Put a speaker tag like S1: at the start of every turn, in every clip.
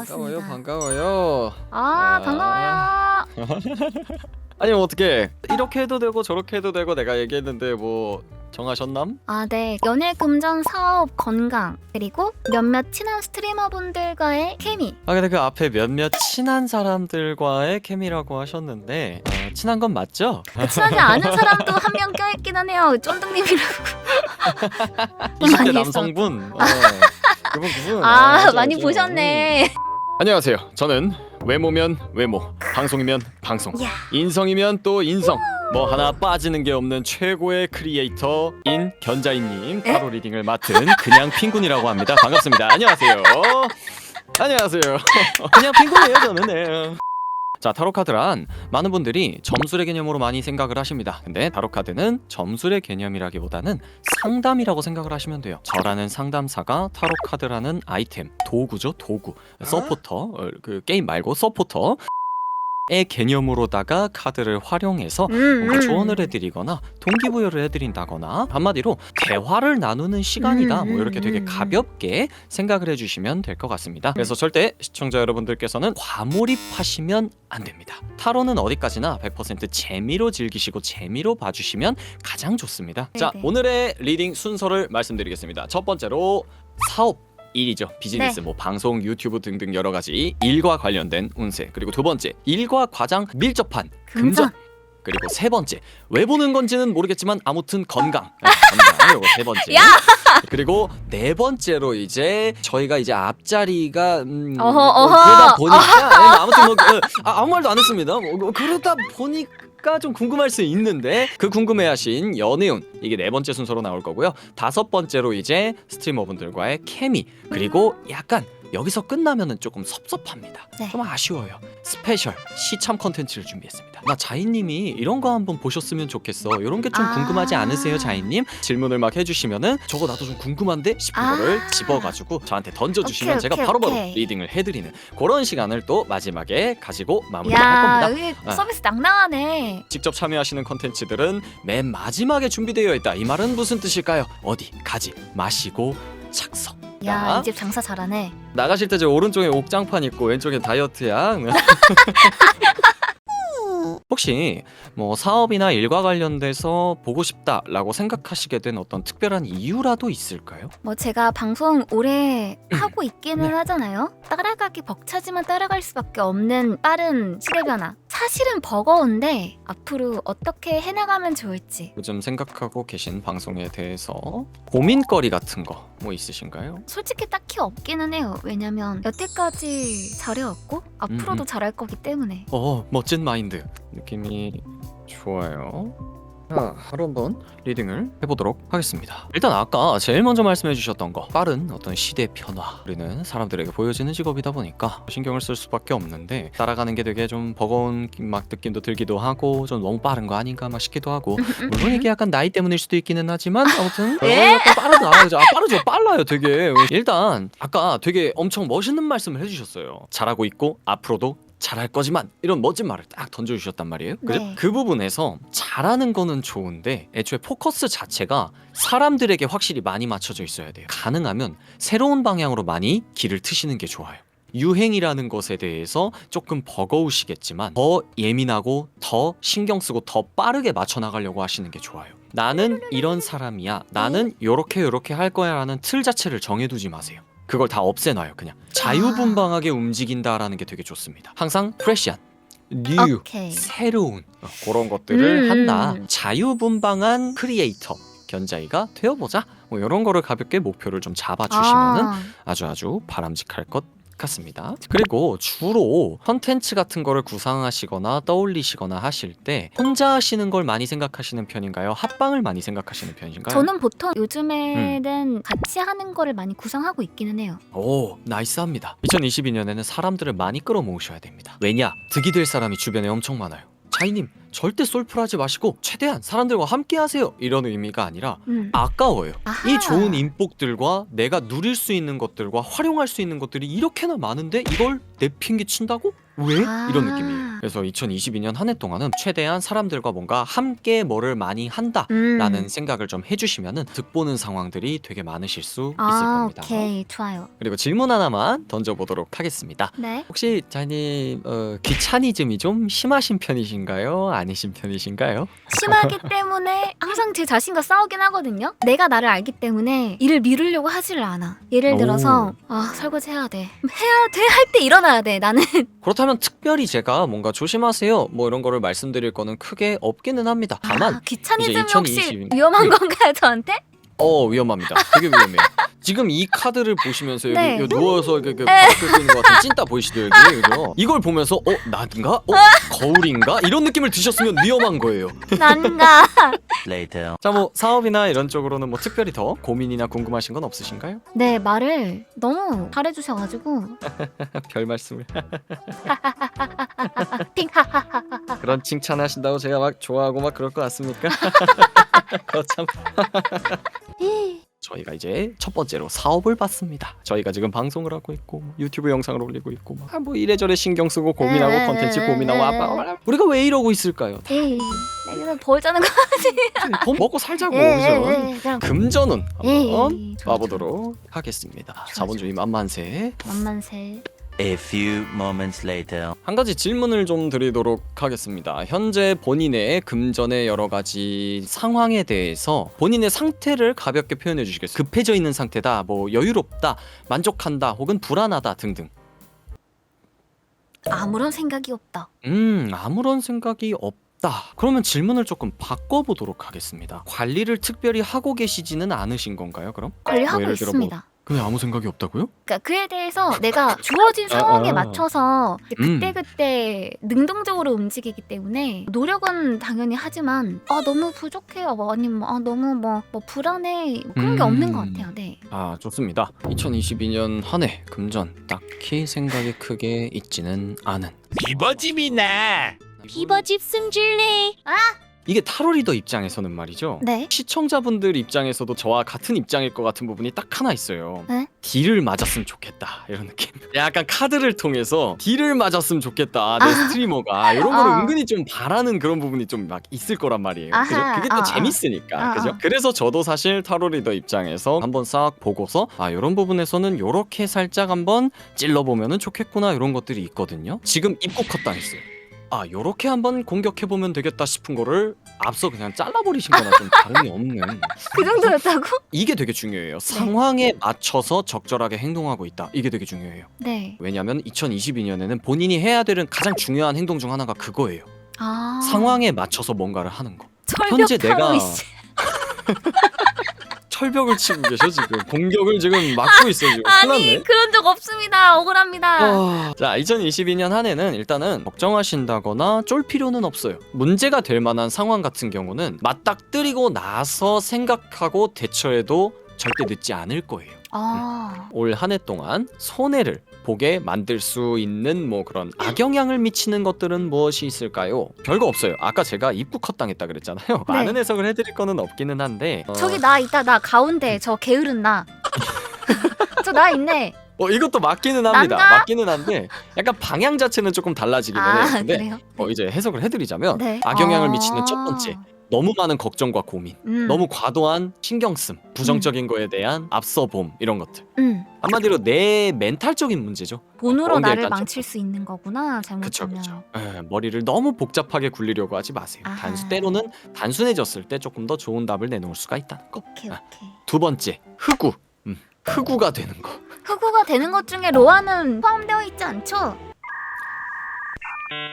S1: 반갑습니다.
S2: 반가워요.
S1: 아,
S2: 아.
S1: 반가워요.
S2: 아니 뭐 어떻게 이렇게 해도 되고 저렇게 해도 되고 내가 얘기했는데 뭐 정하셨남?
S1: 아, 네. 연애 금전 사업 건강 그리고 몇몇 친한 스트리머분들과의 케미.
S2: 아 근데 그 앞에 몇몇 친한 사람들과의 케미라고 하셨는데 어, 친한 건 맞죠?
S1: 친하지 않은 사람도 한 명 껴있긴 하네요. 쫀득님이라고.
S2: 20대
S1: 많이
S2: 남성분. 어, 그분 그분.
S1: 아,
S2: 알죠,
S1: 많이
S2: 알죠.
S1: 보셨네.
S2: 안녕하세요. 저는 외모면 외모, 방송이면 방송,
S1: 야.
S2: 인성이면 또 인성. 뭐 하나 빠지는 게 없는 최고의 크리에이터인 견자인님 타로 리딩을 맡은 그냥 핑군이라고 합니다. 반갑습니다. 안녕하세요. 안녕하세요. 그냥 핑군이에요 저는. 네. 자 타로 카드란 많은 분들이 점술의 개념으로 많이 생각을 하십니다. 근데 타로 카드는 점술의 개념이라기보다는 상담이라고 생각을 하시면 돼요. 저라는 상담사가 타로 카드라는 아이템 도구죠 도구 서포터 어, 그 게임 말고 서포터 의 개념으로다가 카드를 활용해서
S1: 음,
S2: 뭔가
S1: 음.
S2: 조언을 해드리거나 동기부여를 해드린다거나 한마디로 대화를 나누는 시간이다
S1: 음,
S2: 뭐 이렇게 되게
S1: 음, 음.
S2: 가볍게 생각을 해주시면 될 것 같습니다 그래서 절대 시청자 여러분들께서는 과몰입하시면 안 됩니다 타로는 어디까지나 100% 재미로 즐기시고 재미로 봐주시면 가장 좋습니다 자
S1: 네네.
S2: 오늘의 리딩 순서를 말씀드리겠습니다 첫 번째로 사업 일이죠 비즈니스
S1: 네.
S2: 뭐 방송 유튜브 등등 여러 가지 일과 관련된 운세 그리고 두 번째 일과 가장 밀접한 금전
S1: 금전.
S2: 그리고 세 번째 왜 보는 건지는 모르겠지만 아무튼 건강 네, 건강 요거 세 번째
S1: 야!
S2: 그리고 네 번째로 이제 저희가 이제 앞자리가 음,
S1: 어허,
S2: 뭐
S1: 어허.
S2: 그러다 보니까 뭐 아무튼 뭐 그, 아, 아무 말도 안 했습니다 뭐, 뭐 그러다 보니까 좀 궁금할 수 있는데 그 궁금해하신 연애운 이게 네 번째 순서로 나올 거고요. 다섯 번째로 이제 스트리머분들과의 케미 그리고 약간 여기서 끝나면은 조금 섭섭합니다.
S1: 네.
S2: 좀 아쉬워요. 스페셜 시참 컨텐츠를 준비했습니다. 나 자인님이 이런 거 한번 보셨으면 좋겠어. 이런 게 좀
S1: 아.
S2: 궁금하지 않으세요, 자인님? 질문을 막 해주시면은 저거 나도 좀 궁금한데 싶은
S1: 아.
S2: 거를 집어가지고 저한테 던져주시면
S1: 오케이,
S2: 제가
S1: 오케이,
S2: 바로바로
S1: 오케이.
S2: 리딩을 해드리는 그런 시간을 또 마지막에 가지고 마무리할
S1: 야,
S2: 겁니다.
S1: 여기
S2: 아.
S1: 서비스 낭낭하네.
S2: 직접 참여하시는 컨텐츠들은 맨 마지막에 준비되어 있다. 이 말은 무슨 뜻일까요? 어디 가지 마시고 착석.
S1: 야,
S2: 자.
S1: 이집 장사 잘하네.
S2: 나가실 때 저 오른쪽에 옥장판 있고 왼쪽에 다이어트약. 혹시 뭐 사업이나 일과 관련돼서 보고 싶다라고 생각하시게 된 어떤 특별한 이유라도 있을까요?
S1: 뭐 제가 방송 오래 하고 있기는
S2: 네.
S1: 하잖아요. 따라가기 벅차지만 따라갈 수밖에 없는 빠른 시대 변화. 사실은 버거운데 앞으로 어떻게 해나가면 좋을지.
S2: 요즘 생각하고 계신 방송에 대해서 고민거리 같은 거 뭐 있으신가요?
S1: 솔직히 딱히 없기는 해요. 왜냐면 여태까지 잘해왔고 앞으로도
S2: 음, 음.
S1: 잘할 거기 때문에.
S2: 어 멋진 마인드 느낌이 좋아요. 자, 바로 한번 리딩을 해보도록 하겠습니다. 일단 아까 제일 먼저 말씀해 주셨던 거 빠른 어떤 시대 변화. 우리는 사람들에게 보여지는 직업이다 보니까 신경을 쓸 수밖에 없는데 따라가는 게 되게 좀 버거운 막 느낌도 들기도 하고 좀 너무 빠른 거 아닌가 막 싶기도 하고. 물론 이게 약간 나이 때문일 수도 있기는 하지만 아무튼 어,
S1: 예?
S2: 약간 빠르다 아, 빠르죠. 빨라요 되게. 일단 아까 되게 엄청 멋있는 말씀을 해주셨어요. 잘하고 있고 앞으로도 잘할 거지만 이런 멋진 말을 딱 던져주셨단 말이에요 그죠?
S1: 네.
S2: 그 부분에서 잘하는 거는 좋은데 애초에 포커스 자체가 사람들에게 확실히 많이 맞춰져 있어야 돼요 가능하면 새로운 방향으로 많이 길을 트시는 게 좋아요 유행이라는 것에 대해서 조금 버거우시겠지만 더 예민하고 더 신경 쓰고 더 빠르게 맞춰 나가려고 하시는 게 좋아요. 나는 이런 사람이야. 나는 요렇게 요렇게 할 거야라는 틀 자체를 정해두지 마세요. 그걸 다 없애놔요. 그냥 자유분방하게 움직인다라는 게 되게 좋습니다. 항상 프레시한, 뉴,
S1: 오케이.
S2: 새로운 어, 그런 것들을
S1: 음.
S2: 한다. 자유분방한 크리에이터 견자이가 되어보자. 뭐 이런 거를 가볍게 목표를 좀 잡아주시면은
S1: 아,
S2: 아주 아주 바람직할 것 같습니다. 그리고 주로 컨텐츠 같은 거를 구상하시거나 떠올리시거나 하실 때 혼자 하시는 걸 많이 생각하시는 편인가요? 합방을 많이 생각하시는 편인가요?
S1: 저는 보통 요즘에는 같이 하는 거를 많이 구상하고 있기는 해요.
S2: 오 나이스합니다. 2022년에는 사람들을 많이 끌어모으셔야 됩니다. 왜냐? 득이 될 사람이 주변에 엄청 많아요. 자이님 절대 솔플하지 마시고 최대한 사람들과 함께 하세요. 이런 의미가 아니라
S1: 음.
S2: 아까워요.
S1: 아하.
S2: 이 좋은 인복들과 내가 누릴 수 있는 것들과 활용할 수 있는 것들이 이렇게나 많은데 이걸 내 핑계 친다고? 왜?
S1: 아.
S2: 이런 느낌이에요. 그래서 2022년 한 해 동안은 최대한 사람들과 뭔가 함께 뭐를 많이 한다라는
S1: 음.
S2: 생각을 좀 해주시면은 득보는 상황들이 되게 많으실 수 있을
S1: 아,
S2: 겁니다.
S1: 오케이. 좋아요.
S2: 그리고 질문 하나만 던져보도록 하겠습니다.
S1: 네.
S2: 혹시 자님 어, 귀차니즘이 좀 심하신 편이신가요? 아니신 편이신가요?
S1: 심하기 때문에 항상 제 자신과 싸우긴 하거든요. 내가 나를 알기 때문에 일을 미루려고 하지를 않아. 예를 들어서 아 설거지 해야 돼. 해야 돼 할 때 일어나야 돼. 나는
S2: 그렇다면 특별히 제가 뭔가 조심하세요 뭐 이런 거를 말씀드릴 거는 크게 없기는 합니다. 다만
S1: 아, 귀차니즘이
S2: 이제
S1: 혹시
S2: 2022
S1: 위험한 건가요 저한테?
S2: 어 위험합니다. 되게 위험해요. 지금 이 카드를 보시면서 여기
S1: 네.
S2: 여기 누워서 이렇게 바닥 긁고 있는 것 같은 찐따 보이시죠 여기 그죠? 이걸 보면서 어 나인가? 어 거울인가? 이런 느낌을 드셨으면 위험한 거예요.
S1: 난가.
S3: later.
S2: 자 뭐 사업이나 이런 쪽으로는 뭐 특별히 더 고민이나 궁금하신 건 없으신가요?
S1: 네 말을 너무 잘해주셔가지고
S2: 별 말씀을. 그런 칭찬하신다고 제가 막 좋아하고 막 그럴 것 같습니까? 거참 저희가 이제 첫 번째로 사업을 받습니다. 저희가 지금 방송을 하고 있고 뭐 유튜브 영상을 올리고 있고 막, 아, 뭐 이래저래 신경 쓰고 고민하고
S1: 에,
S2: 컨텐츠
S1: 에,
S2: 고민하고
S1: 에,
S2: 아빠 우리가 왜 이러고 있을까요?
S1: 에이 내가 벌 자는 거.
S2: 돈 먹고 살자고
S1: 예,
S2: 그죠?
S1: 예, 예, 그냥
S2: 금전운 한번
S1: 예, 좋아,
S2: 봐보도록 하겠습니다. 자본주의 만만세.
S1: 만만세.
S3: A few moments later.
S2: 한 가지 질문을 좀 드리도록 하겠습니다. 현재 본인의 금전의 여러 가지 상황에 대해서 본인의 상태를 가볍게 표현해 주시겠어요? 급해져 있는 상태다, 뭐 여유롭다, 만족한다, 혹은 불안하다 등등.
S1: 아무런 생각이 없다.
S2: 음, 아무런 생각이 없다. 그러면 질문을 조금 바꿔보도록 하겠습니다. 관리를 특별히 하고 계시지는 않으신 건가요, 그럼?
S1: 관리하고
S2: 예를 들어
S1: 있습니다.
S2: 그냥 아무 생각이 없다고요?
S1: 그러니까 그에 대해서 내가 주어진 상황에
S2: 아.
S1: 맞춰서
S2: 음.
S1: 그때 그때 능동적으로 움직이기 때문에 노력은 당연히 하지만 아 너무 부족해요, 뭐 아니면 아 너무 뭐, 뭐 불안해 뭐 그런 게
S2: 음.
S1: 없는 것 같아요. 네.
S2: 아 좋습니다. 2022년 한 해 금전 딱히 생각이 크게 있지는 않은
S4: 비버집이네.
S1: 비버집 승질내.
S2: 이게 타로 리더 입장에서는 말이죠.
S1: 네.
S2: 시청자분들 입장에서도 저와 같은 입장일 것 같은 부분이 딱 하나 있어요.
S1: 네?
S2: 딜을 맞았으면 좋겠다 이런 느낌. 약간 카드를 통해서 딜을 맞았으면 좋겠다 내
S1: 아.
S2: 스트리머가 이런 거를
S1: 어.
S2: 은근히 좀 바라는 그런 부분이 좀 막 있을 거란 말이에요.
S1: 아하,
S2: 그죠? 그게 또
S1: 어, 어.
S2: 재밌으니까.
S1: 어,
S2: 그죠?
S1: 어.
S2: 그래서 저도 사실 타로 리더 입장에서 한번 싹 보고서 아 이런 부분에서는 요렇게 살짝 한번 찔러 보면은 좋겠구나 이런 것들이 있거든요. 지금 입고 컷당했어요. 아 요렇게 한번 공격해 보면 되겠다 싶은 거를 앞서 그냥 잘라버리신 거나 좀 다름이 없는
S1: 그 정도였다고?
S2: 이게 되게 중요해요. 상황에 맞춰서 적절하게 행동하고 있다. 이게 되게 중요해요.
S1: 네.
S2: 왜냐하면 2022년에는 본인이 해야 되는 가장 중요한 행동 중 하나가 그거예요.
S1: 아.
S2: 상황에 맞춰서 뭔가를 하는 거.
S1: 철벽
S2: 현재
S1: 타로
S2: 내가
S1: 이씨.
S2: 철벽을 치고 계셔 지금. 공격을 지금 막고 있어 지금. 큰일
S1: 아니
S2: 났네.
S1: 그런 적 없습니다. 억울합니다.
S2: 아, 자, 2022년 한 해는 일단은 걱정하신다거나 쫄 필요는 없어요. 문제가 될 만한 상황 같은 경우는 맞닥뜨리고 나서 생각하고 대처해도 절대 늦지 않을 거예요.
S1: 아.
S2: 올 한 해 동안 손해를 보게 만들 수 있는 뭐 그런 악영향을 미치는 것들은 무엇이 있을까요? 별거 없어요. 아까 제가 입구 컷 당했다 그랬잖아요.
S1: 네.
S2: 많은 해석을 해드릴 거는 없기는 한데 어,
S1: 저기 나 있다 나 가운데 저 게으른 나. 저 나 있네.
S2: 어, 이것도 맞기는 합니다.
S1: 난가?
S2: 맞기는 한데 약간 방향 자체는 조금 달라지기는 해요.
S1: 아
S2: 근데
S1: 그래요?
S2: 어, 이제 해석을 해드리자면
S1: 네.
S2: 악영향을
S1: 아.
S2: 미치는 첫 번째 너무 많은 걱정과 고민,
S1: 음.
S2: 너무 과도한 신경씀, 부정적인 거에 대한 앞서 봄 이런 것들.
S1: 음.
S2: 한마디로 내 멘탈적인 문제죠.
S1: 돈으로
S2: 그런 게
S1: 나를
S2: 일단
S1: 망칠 수 있는 거구나
S2: 그쵸
S1: 잘못하면.
S2: 그쵸. 예, 머리를 너무 복잡하게 굴리려고 하지 마세요.
S1: 아하.
S2: 단수 때로는 단순해졌을 때 조금 더 좋은 답을 내놓을 수가 있다는 거.
S1: 오케이
S2: 아.
S1: 오케이.
S2: 두 번째 흑우. 음, 흑우가 되는 거.
S1: 흑우가 되는 것 중에 로아는 포함되어 있지 않죠?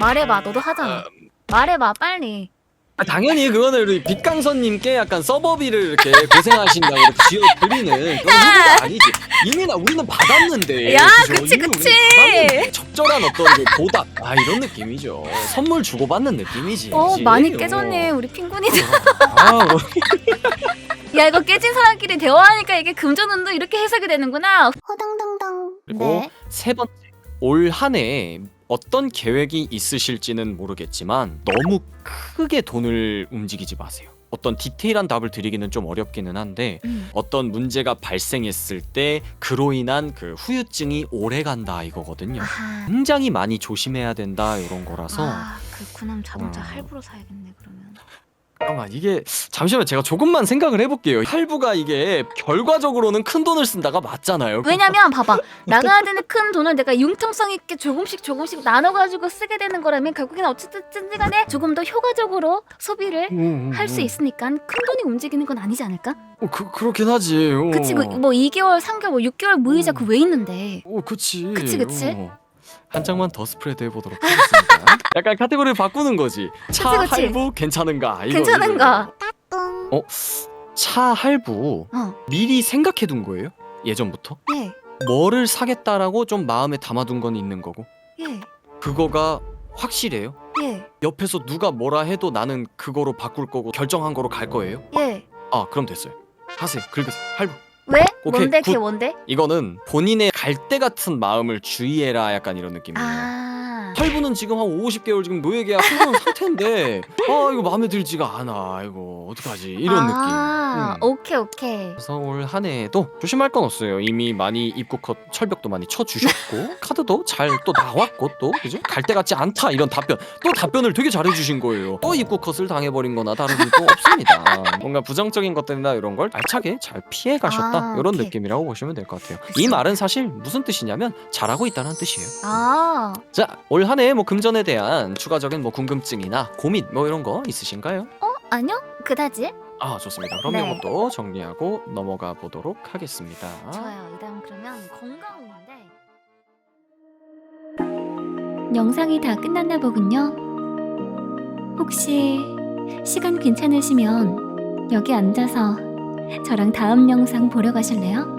S1: 말해봐 너도 하잖아. 말해봐 빨리.
S2: 아, 당연히 그거는 우리 빛강선님께 약간 서버비를 이렇게 고생하신다고 이렇게 지어드리는 그런 흑우가 아니지. 이미 나 우리는 받았는데.
S1: 야,
S2: 그죠?
S1: 그치,
S2: 이미 우리는
S1: 그치.
S2: 받았는데 적절한 어떤 그 보답. 아 이런 느낌이죠. 선물 주고받는 느낌이지.
S1: 어
S2: 그치?
S1: 많이
S2: 어.
S1: 깨졌네 우리 핑구니.
S2: 아, 뭐.
S1: 야 이거 깨진 사람끼리 대화하니까 이게 금전운도 이렇게 해석이 되는구나. 호당당당.
S2: 그리고
S1: 네.
S2: 세 번째 올 한해 어떤 계획이 있으실지는 모르겠지만 너무 크게 돈을 움직이지 마세요. 어떤 디테일한 답을 드리기는 좀 어렵기는 한데
S1: 음.
S2: 어떤 문제가 발생했을 때 그로 인한 그 후유증이 오래 간다 이거거든요.
S1: 아하.
S2: 굉장히 많이 조심해야 된다 이런 거라서
S1: 아 그렇구나 자동차
S2: 어.
S1: 할부로 사야겠네 그러면
S2: 잠깐만 이게 잠시만 제가 조금만 생각을 해볼게요. 할부가 이게 결과적으로는 큰 돈을 쓴다가 맞잖아요.
S1: 왜냐면 봐봐 나가야 되는 큰 돈을 내가 융통성 있게 조금씩 조금씩 나눠가지고 쓰게 되는 거라면 결국엔 어쨌든 간에 조금 더 효과적으로 소비를
S2: 음,
S1: 할수 있으니까 큰 돈이 움직이는 건 아니지 않을까?
S2: 어, 그 그렇긴 하지. 어.
S1: 그치 그, 뭐 2개월 3개월 뭐 6개월 무이자
S2: 음.
S1: 그왜 있는데
S2: 오, 그치.
S1: 그치, 그치.
S2: 어. 한 장만 더 스프레드 해보도록 하겠습니다. 약간 카테고리를 바꾸는 거지. 차
S1: 그치, 그치.
S2: 할부 괜찮은가? 이거,
S1: 괜찮은가?
S2: 이거. 차 할부
S1: 어
S2: 미리 생각해둔 거예요? 예전부터?
S1: 예.
S2: 뭐를 사겠다라고 좀 마음에 담아둔 건 있는 거고
S1: 예.
S2: 그거가 확실해요?
S1: 예.
S2: 옆에서 누가 뭐라 해도 나는 그거로 바꿀 거고 결정한 거로 갈 거예요?
S1: 예.
S2: 아 그럼 됐어요. 하세요. 긁으세요. 할부.
S1: 왜?
S2: 오케이,
S1: 뭔데
S2: 굿.
S1: 걔 뭔데?
S2: 이거는 본인의 갈대 같은 마음을 주의해라 약간 이런 느낌이에요.
S1: 아.
S2: 할부는 지금 한 50개월 지금 노예계약 해놓은 상태인데 아 이거 마음에 들지가 않아 이거 어떡하지 이런
S1: 아,
S2: 느낌 음.
S1: 오케이 오케이.
S2: 그래서 올 한 해에도 조심할 건 없어요 이미 많이 입구 컷 철벽도 많이 쳐주셨고 카드도 잘 또 나왔고 또 그죠 갈대 같지 않다 이런 답변 또 답변을 되게 잘해주신 거예요 또 입구 컷을 당해버린 거나 다른 일도 없습니다 뭔가 부정적인 것들이나 이런 걸 알차게 잘 피해 가셨다
S1: 아,
S2: 이런
S1: 오케이.
S2: 느낌이라고 보시면 될 것 같아요 이. 말은 사실 무슨 뜻이냐면 잘하고 있다는 뜻이에요
S1: 아.
S2: 자, 올 한 해 뭐 금전에 대한 추가적인 뭐 궁금증이나 고민 뭐 이런 거 있으신가요?
S1: 어 아니요 그다지.
S2: 아, 좋습니다. 그럼
S1: 네.
S2: 이것도 정리하고 넘어가 보도록 하겠습니다.
S1: 좋아요. 이 다음 그러면 건강운인데 영상이 다 끝났나 보군요. 혹시 시간 괜찮으시면 여기 앉아서 저랑 다음 영상 보러 가실래요?